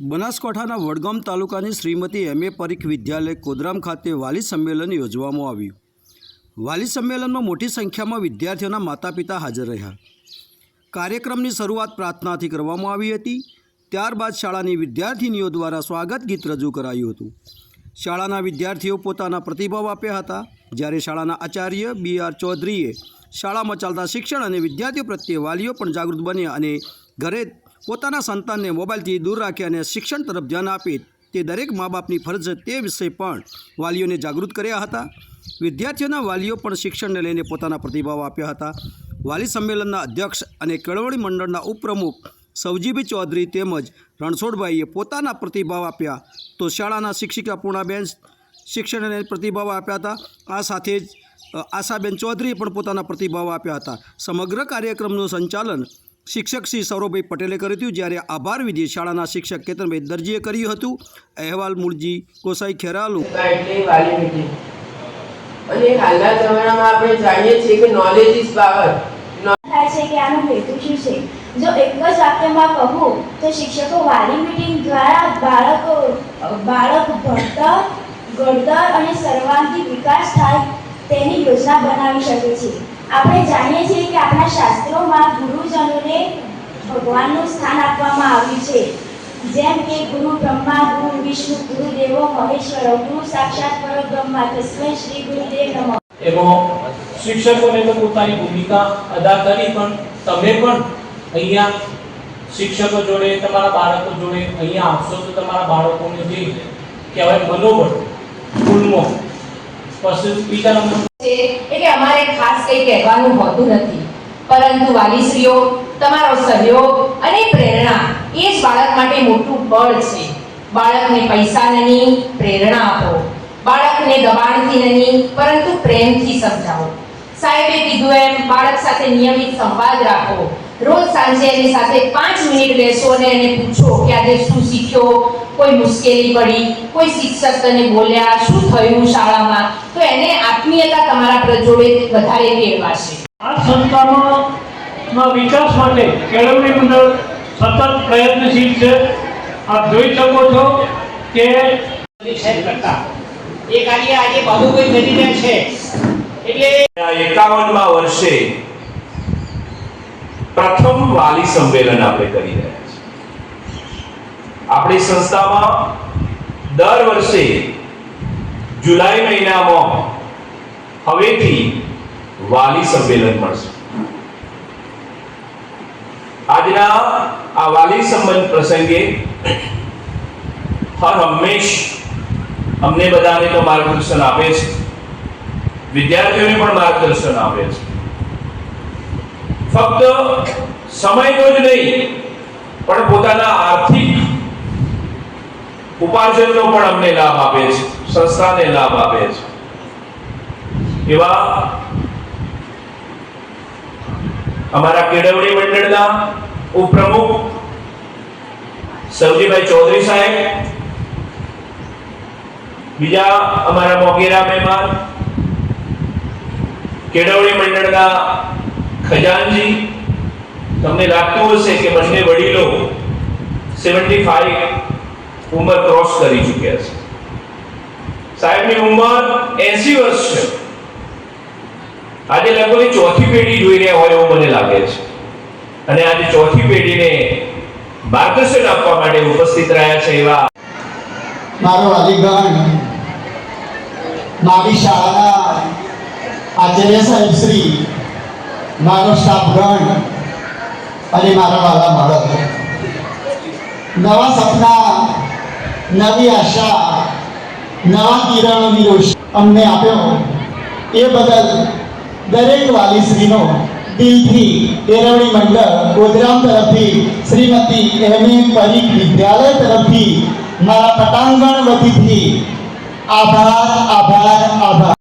બનાસકાંઠાના વડગામ તાલુકાની શ્રીમતી એમ. એ. પરીખ વિદ્યાલય કોદરામ ખાતે વાલી સંમેલન યોજવામાં આવ્યું. વાલી સંમેલનમાં મોટી સંખ્યામાં વિદ્યાર્થીઓના માતા પિતા હાજર રહ્યા. કાર્યક્રમની શરૂઆત પ્રાર્થનાથી કરવામાં આવી હતી. ત્યારબાદ શાળાની વિદ્યાર્થિનીઓ દ્વારા સ્વાગત ગીત રજૂ કરાયું હતું. શાળાના વિદ્યાર્થીઓ પોતાના પ્રતિભાવ આપ્યા હતા. જ્યારે શાળાના આચાર્ય બી. આર. ચૌધરીએ શાળામાં ચાલતા શિક્ષણ અને વિદ્યાર્થીઓ પ્રત્યે વાલીઓ પણ જાગૃત બન્યા અને ઘરે પોતાના સંતાનને મોબાઈલથી દૂર રાખી અને શિક્ષણ તરફ ધ્યાન આપે તે દરેક મા બાપની ફરજ તે વિષય પણ વાલીઓને જાગૃત કર્યા હતા. વિદ્યાર્થીઓના વાલીઓ પણ શિક્ષણને લઈને પોતાના પ્રતિભાવ આપ્યા હતા. વાલી સંમેલનના અધ્યક્ષ અને કેળવણી મંડળના ઉપપ્રમુખ સવજીભાઈ ચૌધરી તેમજ રણછોડભાઈએ પોતાના પ્રતિભાવ આપ્યા તો શાળાના શિક્ષિકા પૂર્ણાબેન શિક્ષણને પ્રતિભાવ આપ્યા હતા. આ સાથે જ આશાબેન ચૌધરીએ પણ પોતાના પ્રતિભાવ આપ્યા હતા. સમગ્ર કાર્યક્રમનું સંચાલન શિક્ષક શ્રી સૌરભભાઈ પટેલે કર્યું હતું. જ્યારે આભાર વિધિ શાળાના શિક્ષક કેતનભાઈ દરજીએ કર્યું હતું. અહેવાલ મૂળજી કોસાઈ ખેરાલુ. અને હાલના જમાનામાં આપણે જાણીએ છીએ કે નોલેજ ઇઝ પાવર થાય છે કે આનો હેતુ શું છે? જો એક જ વાક્યમાં કહું તો શિક્ષકો વાલી મીટિંગ દ્વારા બાળકો બાળક ભણતર ઘડતર અને સર્વાંગી વિકાસ થાય તેની યોજના બનાવી શકે છે. આપણે જાણીએ છીએ કે આપણા શાસ્ત્રોમાં ગુરુજનોને ભગવાનનું સ્થાન આપવામાં આવ્યું છે. જેમ કે ગુરુ બ્રહ્મા ગુરુ વિષ્ણુ ગુરુ દેવો મહેશ્વર ગુરુ સાક્ષાત પરબ્રહ્મા તસ્મૈ શ્રી ગુરુદેવ નમઃ. એમાં શિક્ષકોને તો પોતાની ભૂમિકા અદા કરી પણ તમે પણ અહીંયા શિક્ષકો જોડે તમારા બાળકો જોડે અહીંયા આવશો તો તમારા બાળકોને જે કહેવાય મનોબળ સ્કૂલમાં પછી બીજા નંબર છે એટલે અમારે ખાસ કંઈ કહેવાનું હોતું નથી. પરંતુ વાલીશ્રીઓ તમારો સહયોગ અને પ્રેરણા એ જ બાળક માટે મોટું બળ છે. બાળકને પૈસા નહીં, પ્રેરણા આપો. બાળકને દબાણથી નહીં, પરંતુ પ્રેમથી સમજાવો. સાહેબે કીધું એમ, બાળક સાથે નિયમિત સંવાદ રાખો. રોજ સાંજે એની સાથે પાંચ મિનિટ બેસો અને એને પૂછો કે આજે શું શીખ્યો? કોઈ મુશ્કેલી પડી? કોઈ શિક્ષક તને બોલ્યા, શું થયું શાળામાં? તો એને આત્મીયતા તમારા જોડે વધારે કેળવાશે. આ સંસ્થામાં ના વિકાસ માટે કેળવણી મંડળ સતત પ્રયત્નશીલ છે. આપ જોઈ શકો છો કે કરતા એ કાર્ય આજે બધું કરી રહ્યા છે. એટલે એકાવનમાં વર્ષે પ્રથમ વાલી સંમેલન આપણે કરી રહ્યા છીએ. આપણી સંસ્થામાં દર વર્ષે જુલાઈ મહિનામાં હવેથી વાલી સંમેલન મળશે. આજના આ વાલી સંબંધ પ્રસંગે હર હંમેશ અમને બધાને તો માર્ગદર્શન આપે છે. વિદ્યાર્થીઓને પણ માર્ગદર્શન આપે છે. ફક્ત સમયનો જ નહીં, પણ પોતાના આર્થિક ઉપાર્જનનો પણ અમને લાભ આપે છે, સંસ્થાને લાભ આપે છે. એવા અમારા કેળવણી મંડળના ઉપપ્રમુખ સવજીભાઈ ચૌધરી સાહેબ, બીજા અમારા મોગેરા મહેમાન, કેળવણી મંડળના ખજાનજી, તમને લાગતું હશે કે બંને વડીલો 75 ઉંમર ક્રોસ કરી ચૂક્યા છે. સાહેબની ઉંમર 80 વર્ષ છે. આજે લગભગ ચોથી પેઢી જોઈ રહ્યા હોય એવું મને લાગે છે. અને આજે ચોથી પેઢીને માર્ગદર્શન આપવા માટે ઉપસ્થિત રહ્યા છે એવા મારો અધિગણ મારી શાળાના આચાર્ય સાહેબ શ્રી, મારો સ્ટાફગણ અને મારા વાલા બાળક. નવા સપના, નવી આશા, નવા કિરણોની રોશની અમને આપ્યો. એ બદલ દરેક વાલીશ્રીનો દિલથી કેળવણી મંડળ ગોધરામ તરફથી શ્રીમતી એમ એ પરીખ વિદ્યાલય તરફથી મારા પટાંગણ વતીથી આભાર આભાર આભાર.